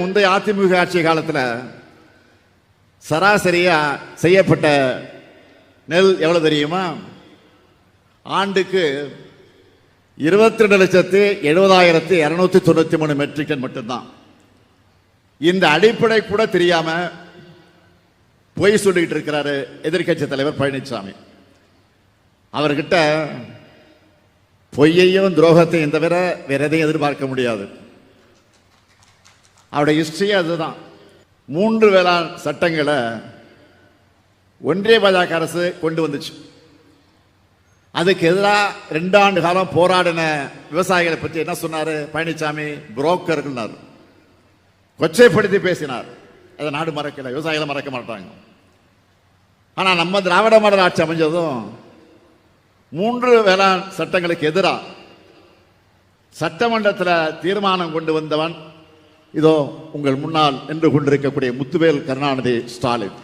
முந்தைய அதிமுக ஆட்சி காலத்தில் சராசரியாக செய்யப்பட்ட நெல் எவ்வளவு தெரியுமா? ஆண்டுக்கு இருபத்தி ரெண்டு லட்சத்து எழுபதாயிரத்தி இருநூத்தி தொண்ணூற்றி மூணு மெட்ரிக் டன் மட்டும்தான். இந்த அடிப்படை கூட தெரியாமல் பொய் சொல்லிக்கிட்டு இருக்கிறாரு எதிர்க்கட்சி தலைவர் பழனிசாமி அவர்கிட்ட பொய்யையும் துரோகத்தையும் தவிர வேற எதையும் எதிர்பார்க்க முடியாது. அவருடைய ஹிஸ்ட்ரியே அதுதான். மூன்று வேளாண் சட்டங்களை ஒன்றிய பாஜக அரசு கொண்டு வந்துச்சு. அதுக்கு எதிராக ரெண்டு ஆண்டு காலம் போராடின விவசாயிகளை பற்றி என்ன சொன்னார்? பழனிசாமி புரோக்கர்கள்னார். கொச்சைப்படுத்தி பேசினார். அதை நாடு மறக்கல விவசாயிகளை மறக்க மாட்டாங்க. ஆனால் நம்ம திராவிட மாடல் ஆட்சி அமைஞ்சதும் மூன்று வேளாண் சட்டங்களுக்கு எதிராக சட்டமன்றத்தில் தீர்மானம் கொண்டு வந்தவன் இதோ உங்கள் முன்னால் நின்று கொண்டிருக்கக்கூடிய முத்துவேல் கருணாநிதி ஸ்டாலின்.